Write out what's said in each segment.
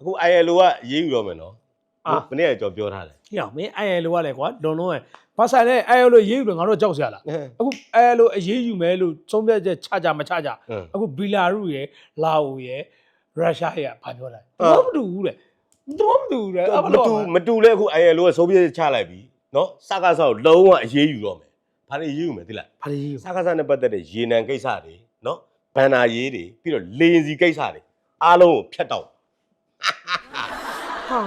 အခု ILO ကရေးယူတော့မယ်နော်အာမနေ့ကကြော်ပြောထားတယ်ဟေ့အောင်မင်းအဲလိုကလည်းကွာလွန်လွန်ရဲ့ဘာဆိုင်လဲအဲလိုရေးယူလို့ငါတို့ကြောက်စရာလားအခုအဲလိုအရေးယူမယ်လို့သုံးပြချက်ချကြမချကြဟမ်အခုဘီလာရုရဲ့လာအိုရဲ့ရုရှားရဲ့ဘာပြောလဲအာတော့မတူဘူးလေတော့မတူဘူးလေအဲ့မဘလို့တူမတူလဲအခု ILO ကစိုးပြေချလိုက်ပြီနော်စကားဆောက်လုံးဝအရေးယူတော့မယ်ဘာတွေရေးယူမယ်သိလားဘာရေးယူစကားဆောက်နဲ့ပတ်သက်တဲ့ရေနံကိစ္စတွေနော်ဘန်နာရေးတွေပြီးတော့လေရင်စီကိစ္စတွေအားလုံးကိုဖျက်တော့ ဟာ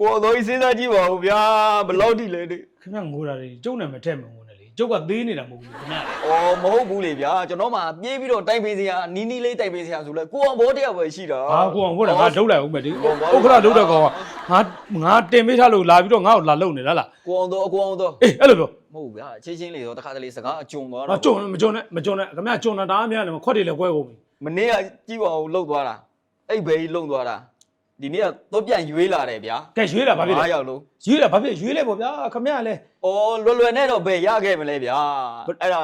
ကိုယ်တော်ကြီးစဉ်းစားကြည့်ပါဦးဗျာဘယ်လောက်ထိလဲတဲ့ခင်ဗျငိုတာတွေကျုပ်နဲ့မထက်မငိုနဲ့လေ ကျုပ်ကသေးနေတာမဟုတ်ဘူးခင်ဗျလေ။အော်မဟုတ်ဘူးလေဗျာကျွန်တော်မှပြေးပြီးတော့တိုက်ပေးစရာနီးနီးလေးတိုက်ပေးစရာဆိုလဲကိုအောင်ဘောတယောက်ပဲရှိတာဟာကိုအောင်ဟုတ်တယ်ငါဒုတ်လိုက်အောင်မယ်ဒီကိုအောင်ဥက္ခရဒုတ်တဲ့ကောင်ကငါငါတင်ပေးထားလို့လာပြီးတော့ငါ့ကိုလာလုံနေလားလားကိုအောင်တော့အကိုအောင်တော့အေးအဲ့လိုပြောမဟုတ်ဘူးဗျာချင်းချင်းလေးတော့တခါတလေစကားအကျုံသွားငါတော့ကြုံမကြုံနဲ့မကြုံနဲ့ခင်ဗျကြုံတာဒါအများတယ်ခွက်တွေလည်းကွဲကုန်ပြီမနေ့ကကြည့်ပါဦးလှုပ်သွားတာအဲ့ဘဲကြီးလှုပ်သွားတာ ဒီနေ့ကတော့ပြန်ရွေးလာတယ်ဗျာကဲရွေးတာဘာဖြစ်လဲအားရောက်လို့ရွေးတာဘာဖြစ်ရွေးလဲပေါ့ဗျာခင်ဗျလည်းအော်လွယ်လွယ်နဲ့တော့ဘယ်ရခဲ့မလဲဗျာအဲ့ဒါ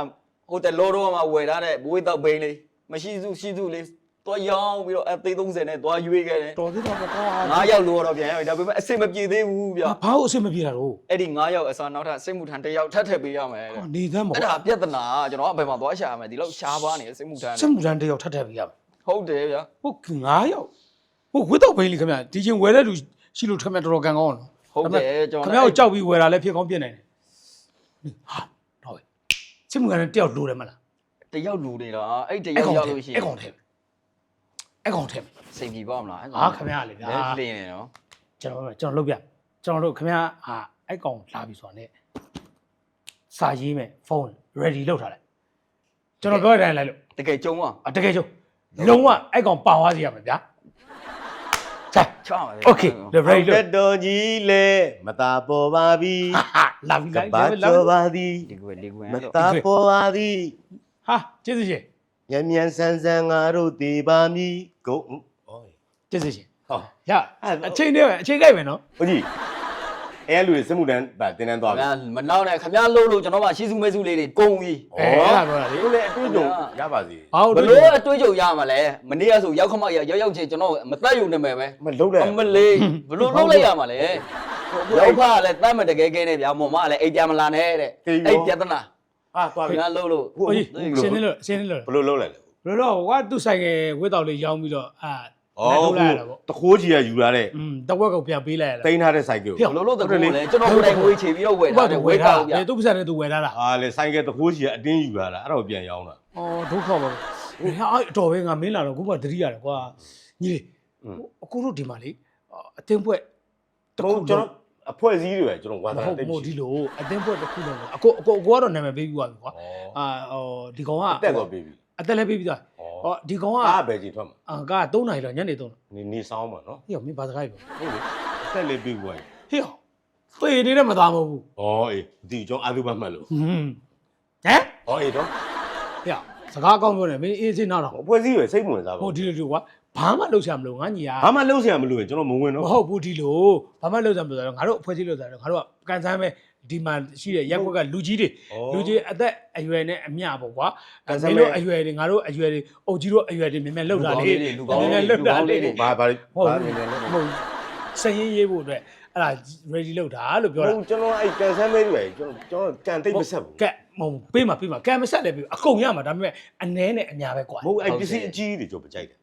ဟိုတယ်လောတော့မှဝယ်ထားတဲ့ဘွေးတော့ဘိန်းလေးမရှိစုရှိစုလေးသွားရောင်းပြီးတော့အသေး30နဲ့သွားရွေးခဲ့တယ်တော်သေးတာပေါ့ကွာငါးယောက်လို့တော့ပြန်ရောက်ပြီဒါပေမဲ့အဆင်မပြေသေးဘူးဗျဘာလို့အဆင်မပြေတာတော့အဲ့ဒီ9ယောက်အစားနောက်ထပ်စစ်မှုထမ်းတစ်ယောက်ထပ်ထည့်ပေးရမယ်တဲ့နေသမ်းပေါ့အဲ့ဒါပြဿနာကကျွန်တော်ကဘယ်မှာသွားရှာရမလဲဒီလောက်ရှားပါနေစစ်မှုထမ်းစက်မှုတန်းတယောက်ထပ်ထပ်ပြီးရမယ်ဟုတ်တယ်ဗျာဟုတ်9ယောက် ဟုတ်ဝစ်တော့ဘိန်းလေခင်ဗျဒီချင်းဝယ်တဲ့လူရှိလို့ခင်ဗျတော်တော်ကန်ကောင်းနော်ဟုတ်တယ်ကျွန်ခင်တော်ဗျကိုကြောက်ပြီးဝယ်တာလည်းဖြစ်ကောင်းဖြစ်နိုင်တယ်ဟာတော့ပဲစက်မှုကလည်းတယောက်လိုတယ်မလားတယောက်လူနေတာအဲ့တယောက်ရောက်လို့ရှိရအဲ့င်ကောင်ထဲအဲ့ကောင်ထဲစိတ်ပြေပါမလားဟာခင်ဗျာလေဗျာလက်လင်းနေနော်ကျွန်တော်ကျွန်တော်လုပ်ပြကျွန်တော်တို့ခင်ဗျာဟာအဲ့ကောင်လာပြီဆိုတာ ਨੇ စာရေးမယ်ဖုန်း ready လုပ်ထားလိုက်ကျွန်တော်ပြောတဲ့အတိုင်းလိုက်လို့တကယ်ကြုံအောင်အတကယ်ကျုံလုံးဝအဲ့ကောင်ပါသွားစီရမယ်ဗျာ ဆက်ချပါလေ okay the ready တလို့က်တော်ကြီးလဲမသာပေါ်ပါပြီဟာလာပြီကလိုက်ဘာလာကျော်ပါသည်ဒီကွယ်ဒီကွယ်မတော့သာပေါ်ပါသည်ဟာကျေးဇူးရှင်ညံ့ညံ့ဆန်းဆန်းငါတို့တည်ပါမည်ဂုံဩကျေးဇူးရှင်ဟောရအချိန်နဲ့ပဲအချိန်ကြိုက်မယ်နော် ဟုတ်ကြီး အဲလူတွေစစ်မှုတန်းဗာတင်းတန်းသွားပြီဗျာမနောက်နဲ့ခမရလှုပ်လို့ကျွန်တော်မှရှိစုမဲစုလေးတွေကုန်ပြီအဲအဲ့ဒါပြောတာလေဒီလေအတွေ့အကြုံရပါစေဘာလို့ဘလဲလို့အတွေးကြုံရမှာလဲမနေ့ကဆိုရောက်ခမရောက်ရောက်ချင်းကျွန်တော်မတက်ယူနေမယ်ပဲမလုံးလိုက်အမလေးဘလို့လှုပ်လိုက်ရမှာလဲရောက်ဖကလည်းတတ်မတကယ်ကဲနေဗျာမော်မကလည်းအိတ်ပြန်မလာနဲ့တဲ့အဲ့ပြဿနာဟာသွားပြီငါလှုပ်လို့ဟိုကြီးရှင်းနေလို့ရှင်းနေလို့ဘယ်လိုလုံးလိုက်လဲဘယ်တော့ကသူ့ဆိုင်ကဝက်တော်လေးရောင်းပြီးတော့အာ ဩထုတ်လိုက်ရတာပေါ့တခိုးကြီးကယူလာတဲ့อืมတဝက်ကိုပြန်ပေးလိုက်ရတာတိန်းထားတဲ့ဆိုင်ကယ်ဟေ့ကို ဘလို့လို့တကူလဲကျွန်တော်ကိုယ်တိုင်ငွေချေပြီးတော့ဝယ်ထားတယ်ဝယ်ထားဗျာ လေသူ့ပစံနဲ့သူဝယ်ထားတာအာလေဆိုင်ကယ်တခိုးကြီးကအတင်းယူလာတာအဲ့တော့ပြန်ရောင်းတာ အော်ဒုက္ခပါပဲဟာအတော်ပဲငါမင်းလာတော့ခုမှသတိရတယ်ကွာညီလေးအခုတို့ဒီမှာလေအတင်းပွဲတစ်ကျွန်ခုတော်တော့အဖွဲ့အစည်းတွေပဲကျွန်တော်ဝါမသာဟုတ်တိတ်မို့ပြီဒီလိုအတင်းပွဲတစ်ခုတော့အကိုအကိုအကိုကတော့နာမည်ပေးပြီးသွားပြီကွာဩအာဟိုဒီကောင်ကအသက်တော့ပြီပြီ အသက်လည်းပေးပြီးသွားဩဟောဒီကောင်ကအားပဲကြီးထွက်မှာအာက3နာရီလောက်ညနေ3နာရီနေနေဆောင်မှာနော်ဟေ့မင်းဘာစကားပြောဟုတ်လေအသက်လေးပြီးွားရင်ဟေ့သေနေတဲ့မသားမဟုတ်ဘူးဩအေးဒီကျွန်တော်အာလူဘတ်မှတ်လို့ဟွန်းဟမ်ဩအေးတော့ဟေ့စကားကောင်းပြောနေမင်းအေးစင်းနာတော့အဖွဲ့အစည်းတွေစိတ်ဝင်စားပါဟိုဒီလိုဒီကွာဘာမှလုပ်ချင်မလို့ငါညီကဘာမှလုံးစရာမလိုရင်ကျွန်တော်မဝင်မတော့ဟုတ်ဘူးဒီလိုဘာမှလုပ်ချင်မလို့ဆိုတော့ငါတို့အဖွဲ့အစည်းလုပ်တာတော့ငါတို့ကကန်ဆန်းပဲ ဒီမှာရှိတဲ့ရက်ကွက်ကလူကြီးတွေလူကြီးအသက်အရွယ်နဲ့အမျှပေါ့ကွာမင်းတို့အရွယ်တွေငါတို့အရွယ်တွေအုပ်ကြီးတို့အရွယ်တွေမြင်မြင်လောက်တာလေလူကောင်းမြင်လေးမြင်လူလောက်တာလေကောင်းလေးတွေဘာဘာဟုတ်ဘာဘူးနေနေလဲမဟုတ်စရင်ရေးဖို့အတွက်အဲ့ဒါ ready လုပ်တာလို့ပြောတာဟုတ်ကျွန်တော်အဲ့ကန်ဆယ်မဲတွေကျွန်တော်ကျွန်တော်ကန်တိတ်မဆက်ဘူးကဲမဟုတ်ပေးမှာပေးမှာကံမဆက်လည်းပေးအကုန်ရမှာဒါပေမဲ့အနှဲနဲ့အများပဲကွာမဟုတ်အဲ့ပစ္စည်းအကြီးတွေကျွန်တော်မကြိုက်တယ်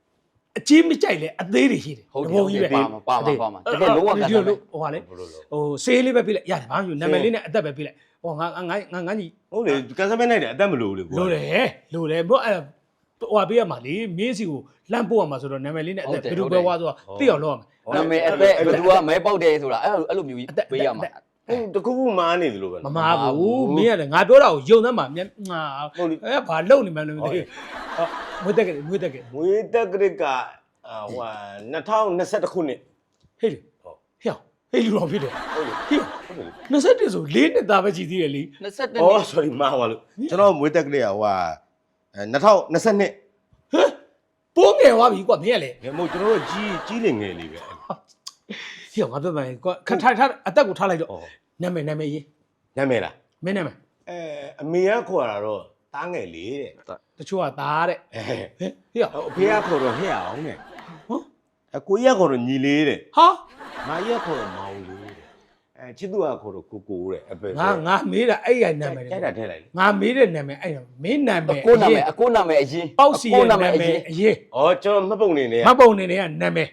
အကြီးမကြိုက်လဲအသေးတွေရှိတယ်ဟုတ်တတယ်ပုံဟုတ်ကြီးတယ်ပဲပါမှာပါမှာပါမှာတကယ်လုံးဝကန်ဒီတယ်လိုဟိုဟာလေဘယ်လိုလဲဟိုဆေးလေးပဲပြလိုက်ရတယ်ဘာမှမဖြစ်နာမည်လေးနဲ့အသက်ပဲပြလိုက်ဟိုငါငါငါငါငါညီဟုတ်လေကန်ဆယ်မဲနိုင်တယ်အသက်မလိုဘူးလေကိုလိုတယ်လိုတယ်ဘောအဲ့ဟိုဟာပေးရမှာလေမင်းစီကိုလမ်းပို့ရမှာဆိုတော့နာမည်လေးနဲ့အသက်ဘယ်လိုပဲဝါဆိုတော့သိအောင်လုပ်ရမှာနာမည်အသက်ဘယ်သူကမဲပေါက်တယ်ဆိုတာအဲ့အဲ့လိုမျိုးကြီးပေးရမှာ ဟုတ်တခုခုမားနေတယ်လို့ပဲမမာဘူးမင်းရတယ်ငါပြောတာကိုယုံသမ်းမှာမြန်ငါဟုတ်လေအဲ့ဘာလုံနေမှန်းလို့မသိဘူးဟောမွေးတက်ကလေးမွေးတက်ကလေးငွေတက်ကရစ်ကအာဟို2021ခုနှစ်ဟေးလေဟုတ်ဟေးဟေးလူတော်ဖြစ်တယ်ဟုတ်လေဟေးဟုတ်လေ21ဆို၄နှစ်သားပဲကြည်သေးတယ်လေ21အော် sorry မားပါလို့ကျွန်တော်ငွေတက်ကလေးကဟိုဟာအဲ2022ဟမ်ပိုးငယ်သွားပြီကွာမင်းရလေငယ်မို့ကျွန်တော်တို့ကြီးကြီးလေငယ်လေးပဲ ဟေးငါပြောမယ်ကွာခထားထားအသက်ကိုထားလိုက်တော့အော်နာမည်နာမည်ရေးနာမည်လားမင်းနာမည်အဲအမေကခေါ်တာတော့တားငယ်လေးတဲ့တချို့ကသားတဲ့အဲဟဲ့ဟေ့ရအဖေကခေါ်တော့ဟဲ့အောင်တဲ့ဟမ်အကိုကြီးကခေါ်တော့ညီလေးတဲ့ဟာမကြီးကခေါ်တော့မောင်လေးတဲ့အဲချစ်သူကခေါ်တော့ကိုကိုတဲ့အဖေငါငါမေးတာအဲ့ရနာမည်ကြိုက်တာထည့်လိုက်လေငါမေးတဲ့နာမည်အဲ့ဒါမင်းနာမအည်ကိုနာမည်အကိုနာမည်အရင်ပေါက်စီရဲ့နာမည်အရင်အရေးဩကျွန်တော်မှတ်ပုံနေနေမပုံနေနေကနာမည်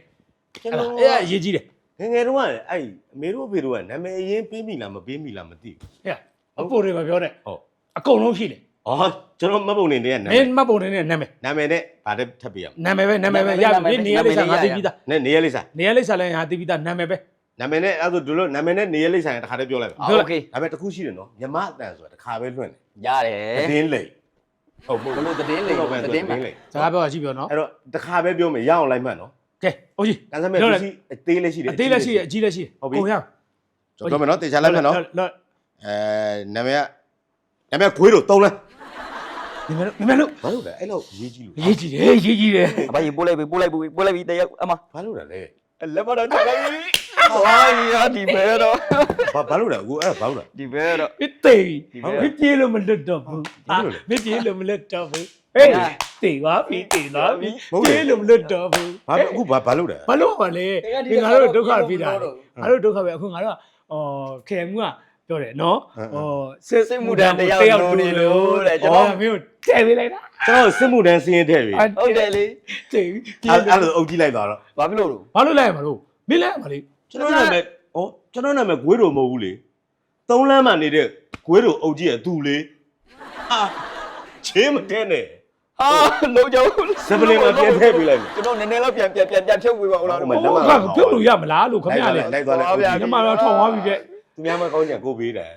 ကျွန်အဲ့ဒါတော်အဲ့ဒါအရေးကြီးတယ် ငယ်ငယ်တုန်းကအဲ့အမေတို့အဖေတို့ကနာမည်အရင်ပေးမိလားမပေးမိလားမသိဘူး ဟဲ့အဖို့တွေမပြောနဲ့ ဟုတ် အကုန်လုံးဖြစ်တယ် ဩကျွန်တော်မှတ်ပုံနေနေတဲ့နာ မ မည် င်းမပုံနေနဲ့နာမည် နာမည်နဲ့ဗာတဲ့ထပ်ပြရအောင် နာမည်ပဲနာမည်ပဲရပြီနေရာလိပ်စာငါသိပြီးသား နဲ့နေရလိမ့်စာ နေရာလိပ်စာလည်းငါသိပြီးသားနာမည်ပဲ နာမည်နဲ့အဲ့ဒါတို့လို့နာမည်နဲ့နေရလိမ့်စာတခါတည်းပြောလိုက်ပါ โอเค ဒါပေမဲ့တစ်ခုရှိတယ်နော်မြမအတန်ဆိုတာတခါပဲလွှင့်တယ် ရတယ် သတင်းလိမ့်ဟုတ် ဘလို့သတင်းလေ ဟုတ်ပဲ သတင်းပါ လိမ့် စကားပြောတာကြည့်ပြောနော် အဲ့တော့တခါပဲပြောမယ်ရအောင်လိုက်မှတ်နော် ကဲအိုးကြီးကန်စမဲ့ပြောပလိုက်စ္စည်းအသေးလေးရှိတယ်အသေးလက်ရှိအကြီးလက်ရှိဟုတ်ပြီကိုရကျွန်တော်ပြောမယ်နော်တေချာလိုက်မှတ်နော်လောအဲနာမည်ကနာမည်ခွေးတို့သုံးလဲဒီမဲ့ဒီမဲ့လို့ဘာလို့လဲအဲ့လောက်ရေးကြည့်လို့ရေးကြည့်တယ်ရေးကြည့်တယ်အဘကြီးပို့လိုက်ပြီပို့လိုက်ပြီပို့လိုက်ပြီတရက်အမဘာလို့လဲလဲလက်မတော့ထားလိုက်ပြီဟွာရဒီဘဲတော့ဘာဘာလို့လဲကိုအဲ့ဒါဘာလို့လဲဒီဘဲတော့ပြသေးဒီမဘက်ပြေလို့မလွတ်တော့ဘူးဘာလို့လဲမပြေလို့မလွတ်တော့ဘူး ဟေးတေပါပြီတေပါပြီဟုတ်တယ်ပြေလို့မလွတ်တော့ဘူးဘာအခုဘာဘာလို့လဲဘာလို့ပါလဲဒီငါတို့ဒုက္ခပြေးတာလေငါတို့ဒုက္ခပဲအခုငါတို့ကအော်ခေမှုကပြောတယ်နော်ဟောစစ်စစ်မှုတန်းတယောက်လိုနေလို့တဲ့ကျွန်ကျွန်တော်တော်မင်းကိုတဲ့ပေးလိုက်တာကျွန်တော်စစ်မှုတန်းစင်းရင်ထည့်ပြီဟုတ်တယ်လေတေပြေအဲ့လို့အဲ့လိုအုပ်ကြည့်လိုက်သွားတော့ဘာဖြစ်လို့လို့ဘာလို့လဲမလို့မင်းလဲမလေးကျွန်တော်နာမည်ဩကျွန်တော်နာမည်ခွေးတို့မဟုတ်ဘူးလေသုံးလမ်းမှနေတဲ့ခွေးတို့အုပ်ကြီးရဲ့သူလေဟာချင်းမတဲနဲ့ ဟာလုံးကြောင်းစပလင်မှာပြန်ထည့်ပေးလိုက်မယ်ကျွန်တော်နည်းနည်းတော့ပြန်ပြန်ပြန်ပြန်ဖြုတ်ပေးပါဦးလားဟုတ်မမယ်ဟိုကပြုတ်လို့ရမလားလို့ခမရလေလိုက်သွားလိုက်ဒီမှာတော့ထောင်သွားပြီတဲ့သူများမကောင်းကြကိုပေးတယ်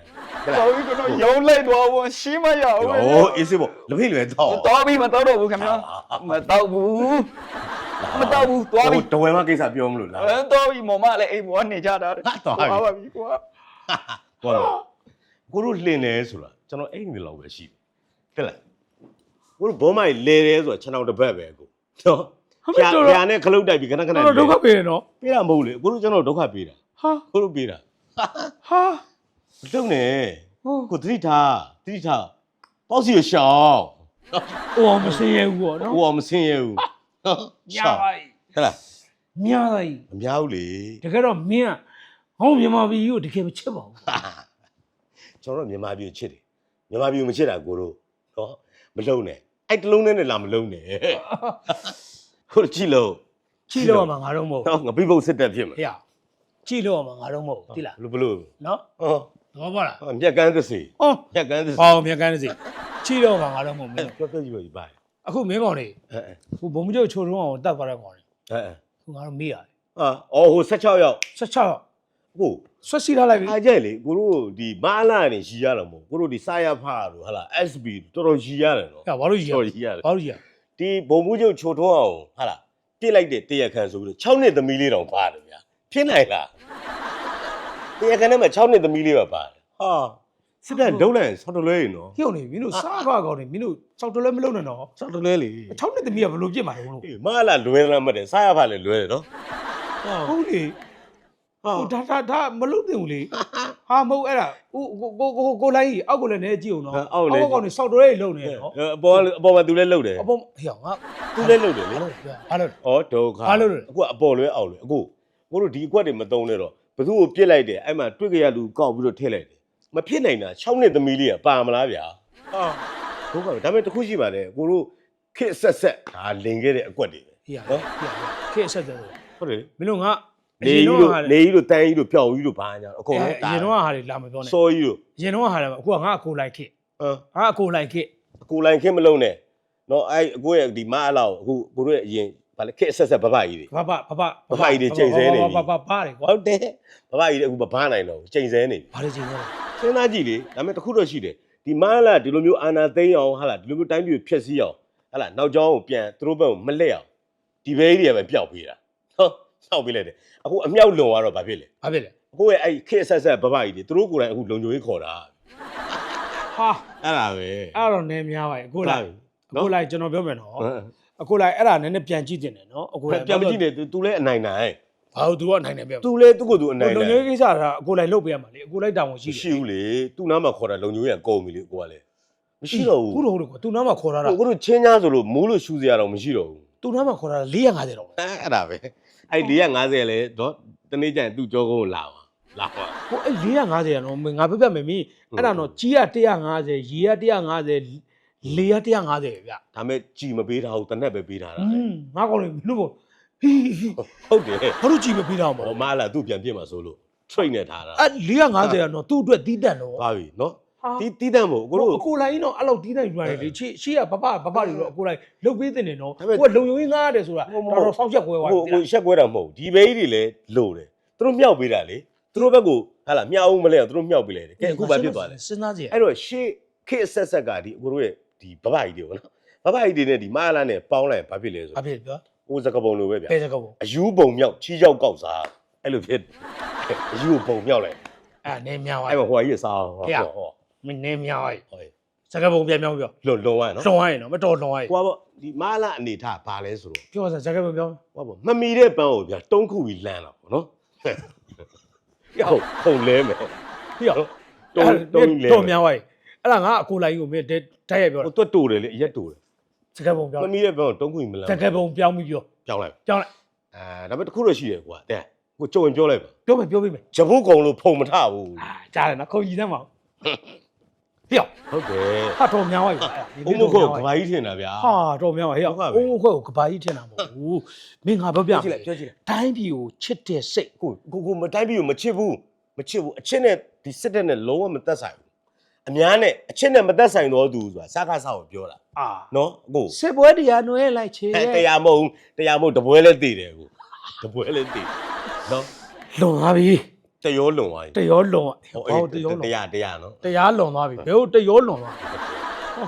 ဟဲ့လားတော်ပြီကျွန်တော်ရုံးလိုက်တော့ဝန်ရှင်းမရဘူးโอ้အေးစေပေါ့လက်ဖိတ်လွယ်တော့တော်ပြီမတော်တော့ဘူးခင်ဗျာမတော့ဘူးမတော့ဘူးတော်ပြီတဝဲမကိစ္စပြောမလို့လားအဲတော်ပြီမမလည်းအိမ်ပေါ်ကနေကြတာဟာတော်ပြီပါပြီကွာဟုတ်လားကိုတို့လှင်တယ်ဆိုတာကျွန်တော်အဲ့ဒီလောက်ပဲရှိတယ်တဲ့လား ကိုတို့ဘောမိုင်လဲတယ်ဆိုတာခြံအောင်တစ်ပတ်ပဲကိုနော်ဖြာဖြာနဲ့ခလုတ်တိုက်ပြီးခဏခဏတော့ဒုက္ခပေးရနော်ပေးတာမဟုတ်လေကိုတို့ကျွန်တော်ဒုက္ခပေးတာဟာကိုတို့ပေးတာဟာမတုံနဲ့ဟုတ်ကိုသတိထားသတိထားပေါ့စီရရှောင်းဟိုမစင်ရဘူးပေါ့နော်ဟိုအောင်မဆင်းရဘူးနော်ညာပါဟဲ့လားညာလိုက်မများဘူးလေတကယ်တော့မင်းကဟောမြန်မာပြည်ကိုတကယ်မချစ်ပါဘူးကျွန်တော်တို့မြန်မာပြည်ကိုချစ်တယ်မြန်မာပြည်ကိုမချစ်တာကိုတို့နော်မလုံးနဲ့ အဲ့တလုံးနဲ့လည်းလာမလုံးနဲ့ခုကြည့်လို့ချစ်လို့ရမှာငါတော့မဟုတ်နော်ငပိပုတ်စစ်တက်ဖြစ်မှာဟေ့ချစ်လို့ရမှာငါတော့မဟုတ်တိလားဘလို့ဘလို့နော်ဟောတော့ပါလားမြက်ကန်းသစီဟောမြက်ကန်းသစီဟောမြကန်းစီချစ်လို့ရမှာငါတော့မဟုတ်မင်းပြောပြောကြည့်ပါဒီပါအခုမင်းကောင်နေအဲအဲဟိုဘုံမကျုပ်ချိုးတော့အောင်တတ်သွားတဲ့ကောင်နေအဲအဲခုငါတော့မေးရတယ်ဟာအော်ဟို16ရောက်16ကို ဆွတ်စီထားလိုက်ပြီအားကြိုက်လေကိုတို့ဒီမာလာနေရီရတော့မဟုတ်ကိုတို့ဒီစာရဖားတို့ဟာလား SB တော်တော်ရီရတယ်နော်ဟဲ့ဘာလို့ကြီးရတော်ရီရတယ်ဘာလို့ကြီးရဒီဘုံမှုချုပ်ချိုထွန်းအောင်ဟာလားပြစ်လိုက်တဲ့တရခန်ဆိုပြီးတော့6နှစ်သမီးလေးတောင်ပါတယ်ဗျာဖြစ်နိုင်လားတရခန်ထဲမှာ6နှစ်သမီးလေးပါပါတယ်ဟာစစ်တပ်ဒုံးလိုက်ဆောက်တလွဲရင်နော်ဟိုနေမင်းတို့စားဖကောင်နေမင်းတို့စောက်တလဲမလုံးနဲ့နော်ဆောက်တလွဲလေ6နှစ်သမီးကဘယ်လိုပြစ်မှာလဲဘလို့အေးမာလာလွဲလားမတဲ့စားရဖာလည်းလွဲတယ်နော် ဟုတ်လေ ဟာဟိုဒါဒါဒါမလုပ်သင့်ဘူးလေဟာမဟုတ်အဲ့ဒါဟိုကိုကိုကိုကိုလိုင်းကြီးအောက်ကိုလည်းနည်းကြည့်အောင်နော်ကောင်နေစောက်တလဲလုံးနေနော်အပေါ်အပေါ်မှာသူလည်းလှုပ်တယ်အပေါ်ဟေ့ငါသူလည်းလှုပ်တယ်လေဘာလို့ဘာလို့ဩဒုက္ခဘာလို့လဲအခုကအပေါ်လွဲအောင်လေအခုကိုတို့ဒီအကွက်တွေမတုံးနဲ့တော့ဘသူ့ကိုပြစ်လိုက်တယ်အဲ့မှာတွေ့ကြရလူကောက်ပြီးတော့ထည့်လိုက်တယ်မဖြစ်နိုင်တာ6နှစ်သမီးလေးကပါမလားဗျာဟာဒုက္ခပဲဒါပေမဲ့တစ်ခုရှိပါတယ်ကိုတို့ခစ်ဆက်ဆက်ဒါလင်ခဲ့တဲ့အကွက်တွေပဲဟေ့ဟေ့ခေတ်ဆက်တယ်ဟုတ်တယ်မင်းတို့ငါ နေကြီးတို့နေကြီးတို့တန်းကြီးတို့ပျောက်ကြီးတို့ဘာညာအကုန်လုံးအရင်တော့ဟာတွေလာမပြောနဲ့စောကြီးတို့အရင်တော့ဟာတွေအခုကငါအကိုလိုက်ခေတ်ဟမ်ငါအကိုလိုက်ခေတ်အကူလိုင်းခင်းမလုံးနဲ့နော်အဲ့အကိုရဲ့ဒီမအလောက်အခုကိုတို့ရဲ့အရင်ဗာလေခစ်ဆက်ဆက်ဘဘကြီးတွေဘဘဘဘဘဘကြီးတွေချိန်ဆဲနေပြီဘဘဘပါတယ်ကွာဟုတ်တယ်ဘဘကြီးတွေအခုမဘာနိုင်တော့ဘူးချိန်ဆဲနေပြီဘာလို့ချိန်လဲစဉ်းစားကြည့်လေဒါပေမဲ့တစ်ခုတော့ရှိတယ်ဒီမလာဒီလိုမျိုးအာနာသိမ်းအောင်ဟာလားဒီလိုမျိုးတိုင်းပြည်ကိုဖျက်ဆီးအောင်ဟာလားနောက်ကျောင်းကိုပြန်သူတို့ဘက်ကိုမလက်အောင်ဒီဘဲကြီးတွေကပဲပျောက်ပေးတာဟောပျောက်ပေးလိုက်တယ် အခုအမြောက်လွန်သွားတော့ဘာဖြစ်လဲ ဘာဖြစ်လဲ အခုရဲ့အဲ့ခစ်ဆက်ဆက်ဘဘကြီးတွေသူတို့ကိုယ်တိုင်အခုလုံခြုံရေးခေါ်တာ ဟာ အဲ့ဒါပဲ အဲ့တော့နည်းများပါရဲ့အကိုလိုက် နော် အကိုလိုက်ကျွန်တော်ပြောမယ်နော် ဟမ် အကိုလိုက်အဲ့ဒါနည်းနည်းပြန်ကြည့်တင်တယ်နော်အကိုလိုက် ပြန်မကြည့်နဲ့ तू လည်းအနိုင်နိုင် ဘာ ဘာလို့ तू ကနိုင်တယ်ပြ သူလဲသူ့ကိုသူအနိုင် လုံ တယ် ငယ်ကိစ္စဒါအကိုလိုက်လုပ်ပေးရမှာလေအကိုလိုက်တောင်းဝင်ရှိ မရှိဘူးလေသူ့နားမှာခေါ်တာလုံညုံရကုန်ပြီလေကိုကလည်းမရှိတော့ဘူး ခုတော့ဟုတ်တယ်ကွာ तू နားမှာခေါ်ထားတာ ကိုတို့ချင်းချားဆိုလို့မိုးလို့ရှူစရာတော့မရှိတော့ဘူး तू နားမှာခေါ်ထားတာ450တော့ အဲအဲ့ဒါပဲ အဲ့450လဲတော့တနေ့ကျရင်သူ့ကြောကုန်းကိုလာပါလာပါဟိုအဲ့450ရတော့ငါပြပြမယ်မင်းအဲ့ဒါတော့ကြီးက150ရေက150လေက150ဗျဒါမဲ့ကြည်မပေးတာဟုတ်တနက်ပဲပေးထားတာอืมငါကောင်းလေလို့ပေါ့ဟီဟီဟုတ်တယ်ဘာလို့ကြည့်မပေးတော့မဟောလဲမလာသူ့ပြန်ပြစ်မှာဆိုလို့ train နဲ့ထားတာအဲ့450ကတော့သူ့အတွက်တီးတန့်တော့ပါပြီနော်ဟာ တီးတီးတန်းမို့ကိုတို့အကိုလိုက်တော့အဲ့လောက်တီးတန့်ယူရတယ်လေချီရှေ့ကပပပပတွေတော့အကိုလိုက်လုတ်ပေးတဲ့နေတော့ဒါပေမဲ့ကိုကလုံယုံကြီးငားရတယ်ဆိုတာဟုတ်မဟုတ်တော်တော်ဆောက်ချက်ကွဲသွားဟိုပြီဟိုရှက်ကွဲတာမဟုတ်ဘူးဒီဘေးကြီးတွေလည်းလို့တယ်သူတို့မြောက်ပေးတာလေသူတို့ဘက်ကဟာလာမြောက်အောင်မလဲသူတို့မြောက်ပေးလိုက်တယ်ကဲအခုဘာဖြစ်သွားလဲစဉ်းစားကြည့်အဲ့တော့ရှေ့ခေတ်ဆက်ဆက်ကဒီကိုတို့ရဲ့ဒီဘဘကြီးတွေပေါ့နော်ဘဘကြီးတွေနဲ့ဒီမာလာနဲ့ပေါင်းလိုက်ရင်ဘာဖြစ်လဲဆိုဘာဖြစ်ပြောဟိုစကပုံလိုပဲဗျာဘယ်စကားပေါ့အယူပုံမြောက်ချီးကြောက်ကောက်စားအဲ့လိုဖြစ်အယူပုံမြောက်လိုက်အဲ့နေမြောက်အဲ့အဲ့မှာဟိုကြီးစားဟောဟေ့ဟော မင်းနေမြောက်အဲ့ဟောစကားပုံပြန်မြောက်ပြောလွန်လွန်ရနော်လွန်ရရင်တော့မတော်လွန်ရရင်ကွာပေါ့ဒီမာလာအနေထားဘာလဲဆိုတော့ပြောစစကားပုံပြောဟောပေါ့မမီတဲ့ပန်းကိုဗျာတုံးခုပြီးလမ်းတော့ပေါ့နော်ဟုတ်ခုံလဲမယ်ပြရောတုံးတုံးလဲတော်မြောက်ရရင်အဲ့ဒါငါအကိုလိုက်ကိုမင်းတိုက်ရိုက်ပြောဟိုတွတ်တူတယ်လေအရက်တူတယ်စကားပုံပြောမမီတဲ့ပန်းကိုတုံးခုပြီးမလမ်းစကားပုံပြောင်းပြီးပြောပြောင်းလိုက်ပြောင်းလိုက်အဲဒါပေမဲ့တစ်ခုတော့ရှိတယ်ကွာတဲ့ကိုကြုံရင်ပြောလိုက်ပါပြောမယ်ပြောပေးမယ်ဂျပုတ်ကုံလို့ဖုံမထဘူးအာကြားတယ်နော်ခုံကြီးသမ်းပါပြော ဟုတ်တယ်ဟာတော်မြောက်ရရင်အုံမခုတ်ကဘာကြီးထင်တာဗျာဟာတော်မြောက်ရဟဲ့ဟုတ်ကဲ့အိုးခွဲကိုကဘာကြီးထင်တာမဟုတ်ဘူးမင်းငါပြောပြပြောကြည့်လိုက်ပြောကြည့်လိုက်တိုင်းပြည်ကိုချစ်တဲ့စိတ်ကိုကိုကိုမတိုင်းပြီးမချစ်ဘူးမချစ်ဘူးအချစ်နဲ့ဒီစစ်တပ်နဲ့လုံးဝမသက်ဆိုင်ဘူးအများနဲ့အချစ်နဲ့မသက်ဆိုင်တော့သူဆိုတာစကားဆောက်ကိုပြောတာအာနော်အကိုစစ်ပွဲတရားနွဲလိုက်ချေအဲတရားမဟုတ်ဘူးတရားမဟုတ်တပွဲလဲတည်တယ်ကိုတပွဲလဲတည်နော်လွန်သွားပြီ တရောလွန်သွားပြီ တရောလွန် ဟုတ် ဟောတရောလွန် တရားတရားနော် တရားလွန်သွားပြီဘယ်လိုတရောလွန်သွားဟော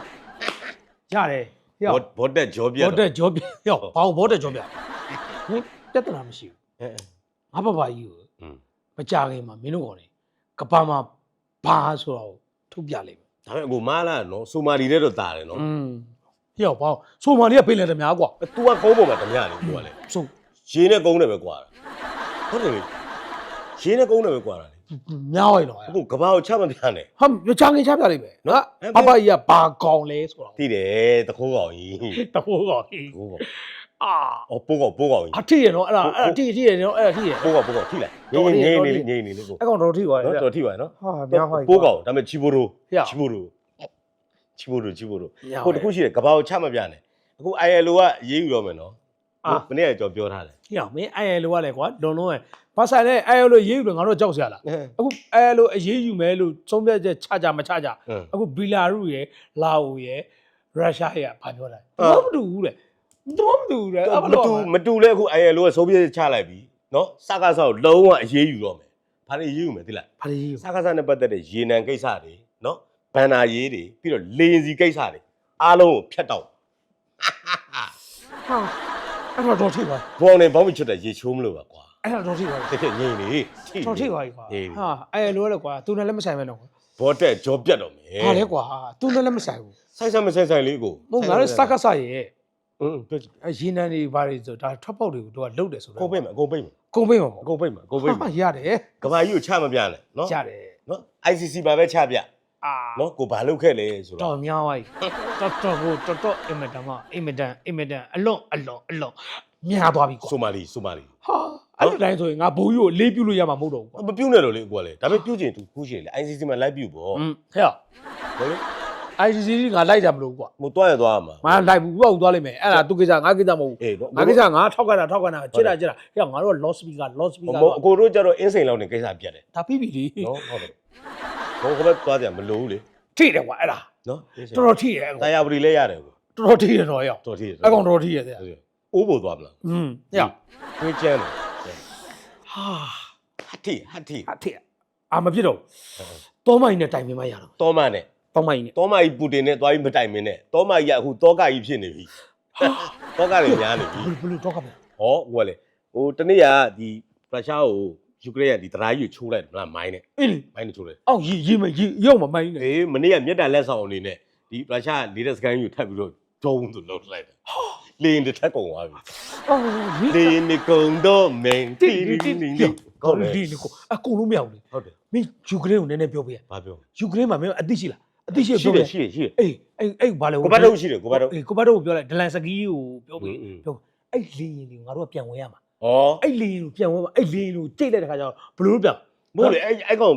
ရတယ်ဟေ့ ဘောဘောတက်ကြောပြတ် ဘောတက်ကြောပြဟေ့ဘာဘောတက်ကြောပြဟင်ပြဿနာမရှိ အဲ ဘူးငါဘဘကြီးကို อืม မကြခင်မှာမင်းတို့ကောင်လေကပ္ပမှာဘာဆိုတော့ထုတ်ပြလိုက်မယ် ဒါပေမဲ့အကိုမားလာနော်ဆိုမာလီတဲ့တော့တာတယ်နော် อืมဟေ့ဘာဆိုမာလေးကပြင်လေတများกว่า तू ကကုန်းပေါ်မှာဓမြလေကိုကလေ ဆို ရေနဲ့ကုန်းနဲ့ပဲကွာတာဟုတ်တယ် လေရေနဲ့ကုန်းနဲ့ပဲကွာတာလေများဝင်တော့အခုကဘာကိုချမပြနဲ့ဟာမချငင်ချပြလိုက်မယ်နော်အဲ့ဘဘကြီးကဘာကောင်လဲဆိုတော့သိတယ်တခိုးကောင်ကြီးတဟိုးကောင်တခိုးကောင်အာအော်ပိုးကောင်ပိုးကောင်ကြီးအထိရနော်အဲ့ဒါအဲ့ဒါထိထိရနော်အဲ့ဒါထိရပိုးကောင်ပိုးကောင်ထိလိုက်ငိမ့်ငိမ့်နေငိမ့်နေလေကိုအဲ့ကောင်တော့ထိသွားတယ်နော်တော်ထိပါနော်ဟာများဟိုက်ပိုးကောင်ဒါပေမဲ့ချီဘိုရိုဟေ့ချီဘိုရိုချီဘိုရိုချီဘိုရိုများကိုတခုရှိတယ်ကဘာကိုချမပြနဲ့အခု ILO ကရေးယူတော့မယ်နော်အာမနေ့ကကြော်ပြောထားတယ်ဟေ့မင်းအဲ့ရလိုကလည်းကွာလွန်လွန်ရဲ့ ဘာဆိုင်လဲအဲ့ရလိုရေးယူလို့ငါတို့ကြောက်စရာလားအခုအဲ့ရလိုအရေးယူမယ်လို့သုံးပြချက်ချကြမချကြဟမ်အခုဘီလာရုရဲ့လာအိုရဲ့ရုရှားရဲ့ဘာပြောလဲအာတော့မတူဘူးလေတော့မတူဘူးလေအဲ့မလိုတူမတူလဲအခု ILO ကစိုးပြေးချလိုက်ပြီနော်စကားဆောက်လုံးဝအရေးယူတော့မယ်ဘာလို့ရေးယူမယ်သိလားဘာလို့ရေးယူစကားစားနဲ့ပတ်သက်တဲ့ရေနံကိစ္စတွေနော်ဘန်နာရေးတွေပြီးတော့လေရင်စီကိစ္စတွေအားလုံးကိုဖြတ်တော့ဟာအဲ့တော့တော့ထိပါဘောင်းနေဘောင်းမချွတ်တဲ့ရေချိုးမလို့ပါကွာ အဲ့တော့တော့ထိပါ တကယ်ငိမ့်နေထိ တော့ထိပါကွာ အေး ဟာအဲ့လိုလေကွာသူနဲ့လည်းမဆိုင်ပဲတော့ကွာ ဘောတက်ကြောပြတ်တော့မယ် ဟာလေကွာသူနဲ့လည်းမဆိုင်ဘူး ဆိုင်ဆိုင်မဆိုင်ဆိုင်လေးကို မဟုတ်ငါတို့စကားဆရဲ့ อืมပြောကြည့် အရင်နန်းတွေဘာတွေဆိုဒါထွက်ပေါက်တွေကိုတို့ကလုတ်တယ်ဆိုတော့ ကိုပိတ်မယ်ကိုပိတ်မယ် ကုန်ပိတ်မှာပေါ့ ကိုပိတ်မယ်ကိုပိတ်မ ဟာ ယ် ရတယ် ကဘာကြီးကိုချမပြနဲ့နော် ရတယ် နော် ICC မှာပဲချပြ အာ နော်ကိုဘာလုပ်ခဲ့လဲဆိုတော့ တော်များပါ යි တော်တော်ကိုတော်တော်အင်မတန်မအင်မတန်အင်မတန်အလွန်အလွန်အလွန်များသွားပြီကွာ ဆိုမာလီဆိုမာလီ ဟာ အဲ့ဒီတိုင်းဆိုရင်ငါဘိုးကြီးကိုအလေးပြုလို့ရမှာမဟုတ်တော့ဘူးကွာမပြုတ်နဲ့လို့လေကိုကလေဒါပေမဲ့ပြုတ်ချင်သူခုချင်လေ ICC မှာလိုက်ပြုတ်ပေါ့ဟင်းဟဲ့ဟဘယ်လို ICC ကလိုက်ကြမလို့ကွာမသွားရသွားရမှာ ငါလိုက်ဘူးဥပအောင်သွားလိမ့်မယ်အဲ့ဒါသူကိစ္စငါကိစ္စမဟုတ်အေးဘူးငါကိစ္စငါထောက်ကတာထောက်ကတာချစ်တာချစ်တာဟဲ့ငါတို့က loss speaker loss မ speaker ဟုတ်အကိုတို့ကြတော့အင်းစိန်လောက်နေကိစ္စပြတ်တယ်ဒါပြီးပြီလေနော်ဟုတ်တယ်ဘုံကဘက်သွားပြန်မလို့လေထိတယ်ကွာအဲ့ဒါနော်တော်တော်ထိတယ်အဲ့ကောင်တာယာပရီလည်းရတယ်ကိုတော်တော်ထိတယ်တော့ရောက်တော်ထိတယ်အဲ့ကောင်တော်တော်ထိရတယ်ဆရာအိုးဘိုသွားမလားอืมဟဲ့ ခွေးကျန်းတယ် ဟာဟတ်တီဟတ်တီအထိအာမဖြစ်တော့တောမိုင်းနဲ့တိုင်ပင်မရတော့တောမနဲ့တောမိုင်းနဲ့တောမကြီးပူတင်နဲ့သွားပြီးမတိုင်မင်းနဲ့တောမကြီးကအခုတောကကြီးဖြစ်နေပြီတောကတွေများနေပြီဘယ်လိုတော့ကမလဲဟောဟိုကလေဟိုတနေ့ကဒီရုရှားကိုယူကရိန်းကဒီတရားကြီးကိုချိုးလိုက်တယ်မလားမိုင်းနဲ့အေးလေမိုင်းနဲ့ချိုးလိုက်အောက်ရီရီမရီရုံမမိုင်းနဲ့အေးမနေ့ကမြက်တန်လက်ဆောင်အနေနဲ့ဒီရုရှားလေးတဲ့စကန်ကြီးကိုထပ်ပြီးတော့ဂျုံးသူလှုပ်လိုက်တယ် လေရင်တစ်ထက်ကုန်သွားပြီအော်ဒီလေရင်နေကုန်တော့မင်းတိတီတိတီတိတီတိတီကောဟုတ်င်းတယ်ဒီလေကိုအကုန်လုံးမရဘူးလေဟုတ်တယ်မင်းယူကရိန်းကိုနည်းနည်းပြောပြရဘာပြောယူကရိန်းမှာမင်းအသိရှိလားအသိရှိရှိပြောတပြယ်ရှိတယ်ရှိတယ်အေးအေးအေးဘာလဲကိုဘတ်တော့ရှိတယ်ကိုဘတ်တော့အေးကိုဘတ်တော့ကိုပြောလိုက်ဒလန်စကီးကိုပြောပြอืมပြောအဲ့လေရင်လေးငါတို့ကပြန်ဝင်ရမှာဩအဲ့လေရင်ကိုပြန်ဝင်မှာအဲ့လေရင်ကိုကြိတ်လိုက်တဲ့ခါကျတော့ဘလို့ပြန်မဟုတ်လေအဲ့အဲ့ကောင်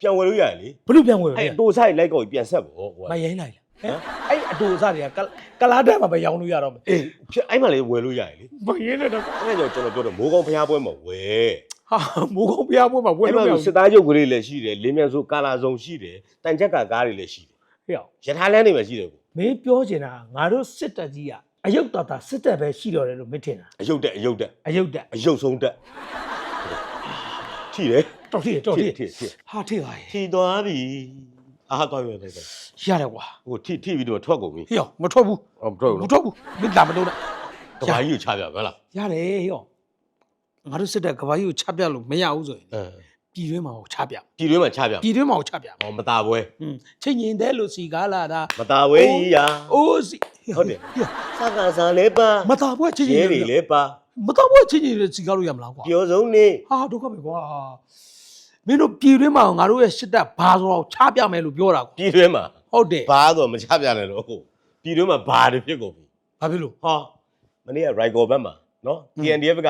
ပြန်ဝယ်လို့ရတယ်လေဘလို့ပြန်ဝင်အဲ့လဲအတိုးဆိုင်လိုက်ကောင်ပြန်ဆက်ပေါ့ကွာမရိုင်းလိုက်လား ဟမ်အဲ့အတူအစားတွေကကကလာတက်မှာပဲရောင်းလို့ရတော့မယ်အေးဖြစ်အဲ့မှလည်းဝယ်လို့ရတယ်လေမရိုင်းလိုက်တော့အဲ့ဒါကြောင့်ကျွန်တော်ပြောတယ်မိုးကောင်းဖျားပွဲမှာဝယ်ဟာမိုးကောင်းပြားပွဲမှာဝယ်အဲ့လို့မှာမရဘူးစစ်သားချုပ်ကလေးလည်းရှိတယ်လင်းမြတ်ဆိုကာလာစုံရှိတယ်တန်ချက်ကကားတွေလည်းရှိတယ်ဟေ့အောင်ရထားလမ်းတွေမှာရှိတယ်ကိုမင်းပြောချင်တာငါတို့စစ်တပ်ကြီးကအယုတ်တော်တာစစ်တပ်ပဲရှိတော်တယ်လို့မင်းထင်တာအယုတ်တက်အယုတ်တက်အယုတ်တက်အယုတ်ဆုံးတက်ထိတယ်တော်ထီတော်ထီထိထိဟာထိပါရဲ့ ထိသွားပြီ အားသွားရတယ် ရတယ်ကွာ ဟိုထိထိပြီးတော့ထွက်ကုန်ပြီ ဟေ့အောင်မထွက်ဘူး ဟောမထွက်ဘူး မ နော် ထွက်ဘူးမင်းလာမလို့နဲ့ တဘာကြီးကိုချပြဗလား ရတယ်ဟေ့အောင်ငါတို့စစ်တပ်ကဘာကြီးကိုချပြလို့မရဘူးဆိုရင် အဲ ပြည်တွင်းမှာကိုချပြ ပြည်တွင်းမှာချပြ ပြည်တွင်းမှာကိုချပြ ဟောမตาပွဲ อืมချိန်ရင်တဲ့လို့စီကားလာတာ မตาပွဲကြီးရာ အိုးစီ ဟုတ်တယ်စကားစားလေးပါ မတာဘွဲချိန်ရ ရဲ င် တွေလေးပါ မတာဘွဲချိန်ရင်စီကားလို့ရမလားကွာ ပြောဆုံးနေ ဟာဒုက္ခပဲကွာ မင်းတို့ပြည်တွင်းမှာငါတို့ရဲ့စစ်တပ်ဘာဆိုတော့ချပြမယ်လို့ပြောတာကွာပြည်တွင်းမှာဟုတ်တယ်ဘာတော့မချပြနဲ့တော့ဟုတ်ပြည်တွင်းမှာဘာတွေဖြစ်ကုန်ပြီဘာဖြစ်လို့ဟာမနေ့က Rigo ဘက်မှာနော် TNDF က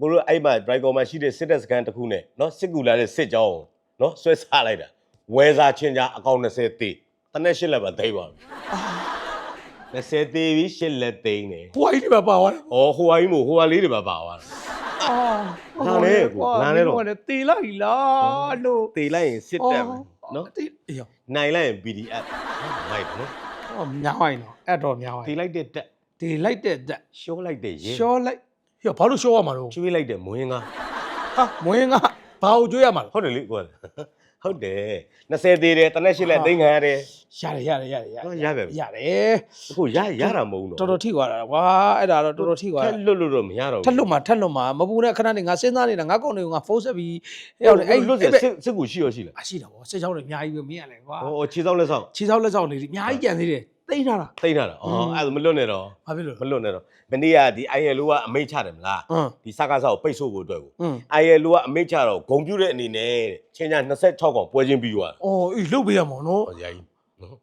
ကိုတို့အဲ့မှာ Rigo မှာရှိတဲ့စစ်တပ်စခန်းတစ်ခုနဲ့နော်စစ်ကူလာတဲ့စစ်ကြောင်းကိုနော်ဆွဲစားလိုက်တာဝဲစားချင်းကြားအကောင့်20တေးတနက်ရှစ်လက်ပါသိမ်းပါပြီ20တေးပြီးရှစ်လက်သိမ်းတယ်ဟိုအိဒီမှာပါသွားတယ်။အော်ဟိုဟာကြီးမို့ဟိုဟာလေးတွေပါပါသွားတာအာ နားလေကိုနားလေတော့ဟိုကတေးလိုက်လားလို့။တေးလိုက်ရင်စစ်တပ်မယ်နော်တေးအေးရော။နိုင်လိုက်ရင် PDF မိုက်တယ်နော်ဟောများဝိုင်းတော့အဲ့တော့များဝို။င်းတေးလိုက်တဲ့တက်တေးလိုက်တဲ့တက်ရှော့လိုက်တဲ့ရဲရှော့လိုက်ဟေ့ဘာလို့ရှော့ရမှာတော့ကျွေးလိုက်တဲ့မွေးငါဟာမွေးငါဘာကိုကြွေးရမှာလဲဟုတ်တယ်လေကိုက ဟုတ်တယ်20သေးတယ်တနက်ရှစ်လက်သိမ်းခံရတယ်ရတယ်ရတယ်ရတယ်ရဟောရပဲရတယ်အခုရရတာမဟုတ်တော့တော်တော်ထိသွားတာကွာအဲ့ဒါတော့တော်တော်ထိသွားထတာက်လွတ်လွတ်တော့မရတော့ဘူးထက်လွတ်မှာထက်လွတ်မှာမပူနဲ့ခဏနေငါစဉ်းစားနေတာငါကောင်တွေကိုငါဖုန်းဆက်ပြီးအဲ့ရောက်တယ်အဲ့အဲ့လွတ်အဲ့စစ်စစ်စစ်ကူရှိရရှိလားအရှိတာဗောစစ်ချောင်းတွေအများကြီးပဲမင်းရလဲကွာဟောခြေစောင်းလက်ဆောင်ခြေထောက်လက်ဆောင်တွေအများကြီးကြံသေးတယ် တိတ်ထားတာသိမ်းထားတာအော်အဲ့ဒါမလွတ်နဲ့တော့ဘာဖြစ်လို့မလွတ်နဲ့တော့မနေ့ကဒီ ILO ကအမိတ်ချတယ်မလားဟမ်ဒီစကားဆောက်ပိတ်ဆို့ဖို့အတွက်ကိုဟမ် ILO ကအမိတ်ချတော့ဂုံပြူတဲ့အနေနဲ့တဲ့ချင်းချာ26កောင်ပွဲချင်းပြီးသွားတာအော်အေးလုတ်ပေးရမှာနော်ဟောရာကြီးနော်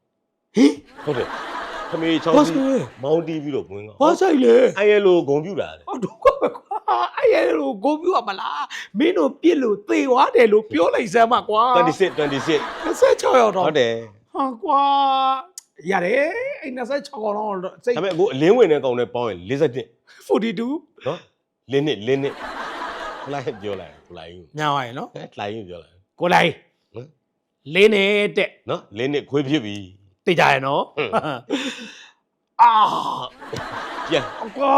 ဟင် ဟုတ်တယ်ခမေးချောင်းဘာစီဆိုလဲ မောင်းတီးပြီးတော့ဝင်ကော ဘာဆိုင်လဲ ILO ဂုံပြူတာတဲ့အော်ဒုက္ခပဲကွာအဲ့ရလို့ကိုပြရမလားမင်းတို့ပြစ်လို့သေသွားတယ်လို့ပြောလိုက်စမ်းပါကွာ26 26 26ရောက်တော့ဟုတ်တယ်ဟာကွာ ရတယ်အဲ့26ကောင်တော့စိတ်ဒါပေမဲ့အခုအလင်းဝင်တဲ့ကောင်နဲ့ပေါင်းရင်41 42နော်လင်းနှစ်လင်းနှစ်ခလိုက်ပြောလိုက်ခလိုက်ယူညာပါရဲ့နော်ခလိုက်ယူပြောလိုက်ကိုလိုက်ဟမ်လင်းနေတဲ့နော်လင်းနှစ်ခွေးဖြစ်ပြီသိကြရဲ့နော်ဟွန်းအာပြန်ကွာ